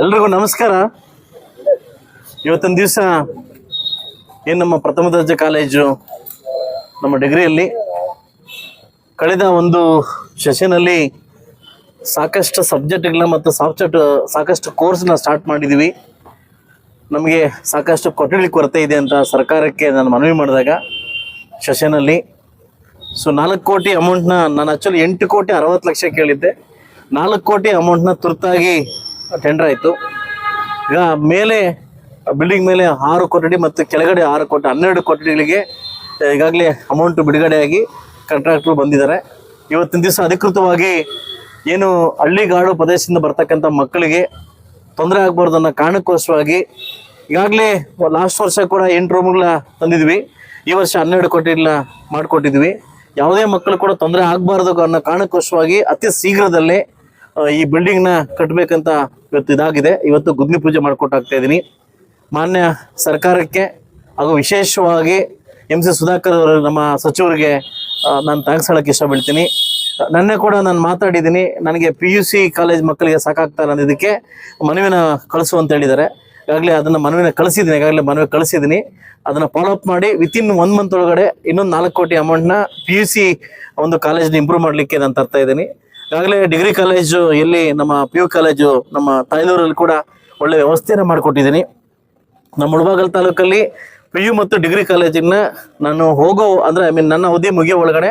ಎಲ್ರಿಗೂ ನಮಸ್ಕಾರ. ಇವತ್ತಿನ ದಿವಸ ಏನು ನಮ್ಮ ಪ್ರಥಮ ದರ್ಜೆ ಕಾಲೇಜು ನಮ್ಮ ಡಿಗ್ರಿಯಲ್ಲಿ. ಕಳೆದ ಒಂದು ಸೆಷನಲ್ಲಿ ಸಾಕಷ್ಟು ಸಬ್ಜೆಕ್ಟ್ಗಳನ್ನ ಮತ್ತು ಸಾಫ್ಟ್ವೇರ್ ಸಾಕಷ್ಟು ಕೋರ್ಸ್ನ ಸ್ಟಾರ್ಟ್ ಮಾಡಿದ್ದೀವಿ ನಮಗೆ ಸಾಕಷ್ಟು ಕೊಠಡಿ ಕೊರತೆ ಇದೆ ಅಂತ ಸರ್ಕಾರಕ್ಕೆ ನಾನು ಮನವಿ ಮಾಡಿದಾಗ ಸೆಷನಲ್ಲಿ. ಸೊ, ನಾಲ್ಕು ಕೋಟಿ ಅಮೌಂಟ್ನ ನಾನು ಆ್ಯಕ್ಚುಲಿ ಎಂಟು ಕೋಟಿ ಅರವತ್ತು ಲಕ್ಷ ಕೇಳಿದ್ದೆ. ನಾಲ್ಕು ಕೋಟಿ ಅಮೌಂಟ್ನ ತುರ್ತಾಗಿ ಟೆಂಡರ್ ಆಯಿತು. ಈಗ ಮೇಲೆ ಬಿಲ್ಡಿಂಗ್ ಮೇಲೆ ಆರು ಕೊಠಡಿ ಮತ್ತು ಕೆಳಗಡೆ ಆರು ಕೋಟಿ ಹನ್ನೆರಡು ಕೊಠಡಿಗಳಿಗೆ ಈಗಾಗಲೇ ಅಮೌಂಟ್ ಬಿಡುಗಡೆಯಾಗಿ ಕಾಂಟ್ರಾಕ್ಟ್ರು ಬಂದಿದ್ದಾರೆ. ಇವತ್ತಿನ ದಿವಸ ಅಧಿಕೃತವಾಗಿ ಏನು ಹಳ್ಳಿಗಾಡು ಪ್ರದೇಶದಿಂದ ಬರ್ತಕ್ಕಂಥ ಮಕ್ಕಳಿಗೆ ತೊಂದರೆ ಆಗಬಾರ್ದು ಅನ್ನೋ ಕಾರಣಕ್ಕೋಸ್ಕರವಾಗಿ ಈಗಾಗಲೇ ಲಾಸ್ಟ್ ವರ್ಷ ಕೂಡ ಎಂಟು ರೂಮ್ಗಳ ತಂದಿದ್ವಿ. ಈ ವರ್ಷ ಹನ್ನೆರಡು ಕೋಟಿಗಳ ಮಾಡಿಕೊಟ್ಟಿದ್ವಿ. ಯಾವುದೇ ಮಕ್ಕಳು ಕೂಡ ತೊಂದರೆ ಆಗಬಾರ್ದು ಅನ್ನೋ ಕಾರಣಕ್ಕೋಸ್ಕರವಾಗಿ ಅತಿ ಶೀಘ್ರದಲ್ಲೇ ಈ ಬಿಲ್ಡಿಂಗ್ನ ಕಟ್ಟಬೇಕಂತ ಇವತ್ತು ಇದಾಗಿದೆ. ಇವತ್ತು ಗುದ್ನಿ ಪೂಜೆ ಮಾಡಿಕೊಟ್ಟಾಗ್ತಾ ಇದ್ದೀನಿ ಮಾನ್ಯ ಸರ್ಕಾರಕ್ಕೆ ಹಾಗೂ ವಿಶೇಷವಾಗಿ ಎಂ ಸಿ ಸುಧಾಕರ್ ಅವರು ನಮ್ಮ ಸಚಿವರಿಗೆ ನಾನು ಥ್ಯಾಂಕ್ಸ್ ಹೇಳಕ್ಕೆ ಇಷ್ಟಪಡ್ತೀನಿ. ನನ್ನೆ ಕೂಡ ನಾನು ಮಾತಾಡಿದ್ದೀನಿ ನನಗೆ ಪಿ ಯು ಸಿ ಕಾಲೇಜ್ ಮಕ್ಕಳಿಗೆ ಸಾಕಾಗ್ತಾ ಇಲ್ಲ ಅನ್ನೋದಕ್ಕೆ ಮನವಿನ ಕಳಿಸು ಅಂತ ಹೇಳಿದ್ದಾರೆ. ಈಗಾಗಲೇ ಅದನ್ನು ಮನವಿನ ಕಳಿಸಿದ್ದೀನಿ ಈಗಾಗಲೇ ಮನವಿ ಕಳಿಸಿದ್ದೀನಿ ಅದನ್ನು ಫಾಲೋ ಅಪ್ ಮಾಡಿ ವಿತಿನ್ ಒನ್ ಮಂತ್ ಒಳಗಡೆ ಇನ್ನೊಂದು ನಾಲ್ಕು ಕೋಟಿ ಅಮೌಂಟ್ನ ಪಿ ಯು ಸಿ ಒಂದು ಕಾಲೇಜ್ನ ಇಂಪ್ರೂವ್ ಮಾಡಲಿಕ್ಕೆ ನಾನು ತರ್ತಾ ಇದ್ದೀನಿ. ಈಗಾಗಲೇ ಡಿಗ್ರಿ ಕಾಲೇಜು, ಎಲ್ಲಿ ನಮ್ಮ ಪಿ ಯು ಕಾಲೇಜು, ನಮ್ಮ ತಾಯ್ದೂರಲ್ಲಿ ಕೂಡ ಒಳ್ಳೆ ವ್ಯವಸ್ಥೆಯನ್ನು ಮಾಡಿಕೊಟ್ಟಿದ್ದೀನಿ. ನಮ್ಮ ಉಳ್ಬಾಗಲ್ ತಾಲೂಕಲ್ಲಿ ಪಿ ಯು ಮತ್ತು ಡಿಗ್ರಿ ಕಾಲೇಜಿನ ನಾನು ಹೋಗೋ, ಅಂದರೆ ಐ ಮೀನ್ ನನ್ನ ಅವಧಿ ಮುಗಿಯೋ ಒಳಗಡೆ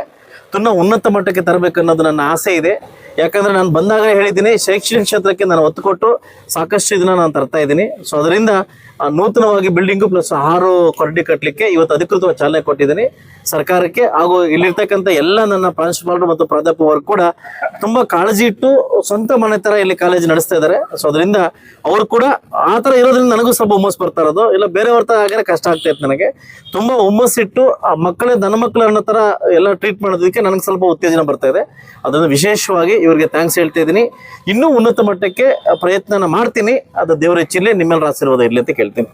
ತುಂಬ ಉನ್ನತ ಮಟ್ಟಕ್ಕೆ ತರಬೇಕು ಅನ್ನೋದು ನನ್ನ ಆಸೆ ಇದೆ. ಯಾಕಂದರೆ ನಾನು ಬಂದಾಗ ಹೇಳಿದ್ದೀನಿ, ಶೈಕ್ಷಣಿಕ ಕ್ಷೇತ್ರಕ್ಕೆ ನಾನು ಒತ್ತು ಕೊಟ್ಟು ಸಾಕಷ್ಟು ಇದನ್ನ ನಾನು ತರ್ತಾ ಇದ್ದೀನಿ. ಸೊ ಅದರಿಂದ ನೂತನವಾಗಿ ಬಿಲ್ಡಿಂಗು ಪ್ಲಸ್ ಆರು ಕೊರಡಿ ಕಟ್ಟಲಿಕ್ಕೆ ಇವತ್ತು ಅಧಿಕೃತವಾಗಿ ಚಾಲನೆ ಕೊಟ್ಟಿದ್ದೀನಿ. ಸರ್ಕಾರಕ್ಕೆ ಹಾಗೂ ಇಲ್ಲಿರ್ತಕ್ಕಂಥ ಎಲ್ಲ ನನ್ನ ಪ್ರಾಂಶುಪಾಲರು ಮತ್ತು ಪ್ರಾಧ್ಯಾಪಕರು ಕೂಡ ತುಂಬಾ ಕಾಳಜಿ ಇಟ್ಟು ಸ್ವಂತ ಮನೆ ತರ ಇಲ್ಲಿ ಕಾಲೇಜ್ ನಡೆಸ್ತಾ ಇದ್ದಾರೆ. ಸೊ ಅದರಿಂದ ಅವರು ಕೂಡ ಆ ಥರ ಇರೋದ್ರಿಂದ ನನಗೂ ಸ್ವಲ್ಪ ಹುಮ್ಮಸ್ ಬರ್ತಾ ಇರೋದು. ಇಲ್ಲ, ಬೇರೆಯವ್ರ ತರ ಆಗಿದ್ರೆ ಕಷ್ಟ ಆಗ್ತಾ ಇತ್ತು ನನಗೆ. ತುಂಬ ಹುಮ್ಮಸ್ಸಿಟ್ಟು ಆ ಮಕ್ಕಳೇ ನನ್ನ ಮಕ್ಕಳು ಅನ್ನೋ ಥರ ಎಲ್ಲ ಟ್ರೀಟ್ ಮಾಡೋದಕ್ಕೆ ನನಗೆ ಸ್ವಲ್ಪ ಉತ್ತೇಜನ ಬರ್ತಾ ಇದೆ. ಅದನ್ನು ವಿಶೇಷವಾಗಿ ಇವರಿಗೆ ಥ್ಯಾಂಕ್ಸ್ ಹೇಳ್ತಾ ಇದ್ದೀನಿ. ಇನ್ನೂ ಉನ್ನತ ಮಟ್ಟಕ್ಕೆ ಪ್ರಯತ್ನನ ಮಾಡ್ತೀನಿ. ಅದು ದೇವರ ಹೆಚ್ಚಿರಲಿ ನಿಮ್ಮೆಲ್ಲರ ಆಶೀರ್ವಾದ ಇರಲಿ ಅಂತ ಕೇಳ್ತೀನಿ.